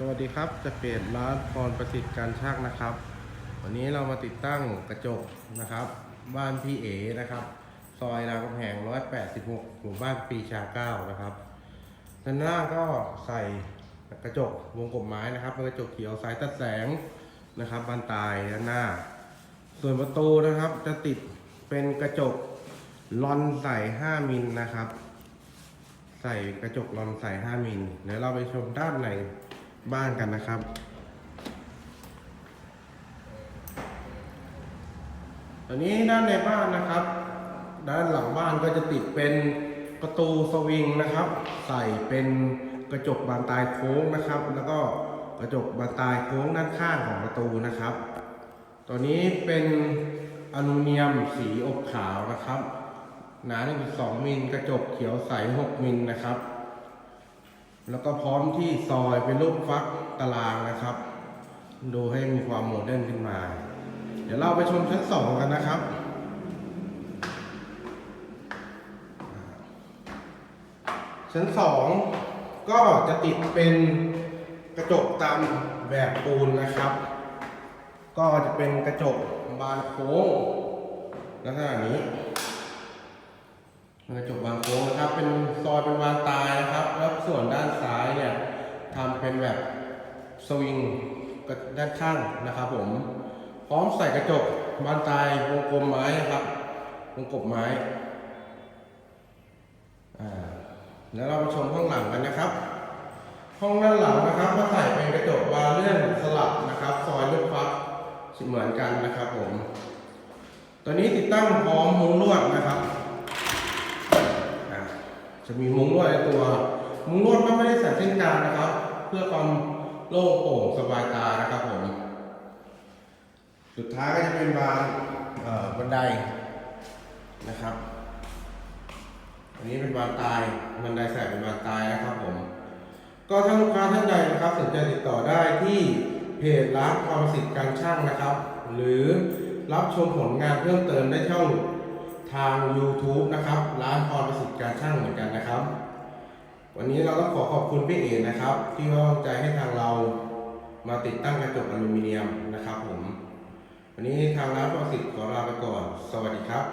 สวัสดีครับจะเปลี่ยนร้านพรประสิทธิ์การช่างนะครับ วันนี้เรามาติดตั้งกระจกนะครับ บ้านพี่เอนะครับ ซอยรามคำแหง186หมู่บ้านปีชาเก้านะครับด้านหน้าก็ใส่กระจกวงกลมไม้นะครับเป็นกระจกเขียวสายตัดแสงนะครับบานตายด้านหน้า ส่วนประตูนะครับจะติดเป็นกระจกลอนใส่ 5มิลนะครับ ใส่กระจกลอนใส่ 5มิลเดี๋ยวเราไปชมด้านใน บ้านกันนะครับ ตอนนี้ด้านในบ้านนะครับ ด้านหลังบ้านก็จะติดเป็นประตูสวิงนะครับ ใส่เป็นกระจกบานตายโค้งนะครับ แล้วก็กระจกบานตายโค้งด้านข้างของประตูนะครับ ตัวนี้เป็นอลูมิเนียมสีอบขาวนะครับ หนา1.2มิลกระจกเขียวใส 6มิลนะครับ แล้วก็พร้อมที่ซอยเป็นรูปฟักตารางนะครับ ดูให้มีความโมเดิร์นขึ้นมา เดี๋ยวเราไปชมชั้น2กันนะครับชั้น2ก็จะติดเป็นกระจกตามแบบปูนนะครับ ก็จะเป็นกระจกบานโค้งลักษณะนี้ กระจกบานโค้งนะครับ เป็นซอยเป็นบานตายนะครับ แล้วส่วนด้านซ้ายเนี่ยทำเป็นแบบสวิงกับด้านข้างนะครับผม พร้อมใส่กระจกบานตายวงกลมไม้นะครับ วงกลมไม้ อ่า แล้วเราไปชมห้องหลังกันนะครับ ห้องด้านหลังนะครับก็ใส่เป็นกระจกบานเลื่อนสลับนะครับ ซอยลูกฟักเหมือนกันนะครับผม ตัวนี้ติดตั้งพร้อมมุ้งลวดนะครับ จะมีมุ้งลวดในตัว มุ้งลวดก็ไม่ได้ใส่เส้นกลางนะครับ เพื่อความโล่งโปร่งสบายตานะครับผม สุดท้ายก็จะเป็นบานบันไดนะครับ อันนี้เป็นบานตาย บันไดใส่เป็นบานตายนะครับผม ก็ถ้าลูกค้าท่านใดนะครับสนใจติดต่อได้ที่เพจร้านความสิทธิ์การช่างนะครับ หรือรับชมผลงานเพิ่มเติมได้ช่องทาง YouTube นะครับ การช่างเหมือนกันนะครับ วันนี้เราต้องขอขอบคุณพี่เอนะครับ ที่ไว้วางใจให้ทางเรามาติดตั้งกระจกอลูมิเนียมนะครับผม วันนี้ทางร้านรประสิทธิ์ขอลาไปก่อน สวัสดีครับ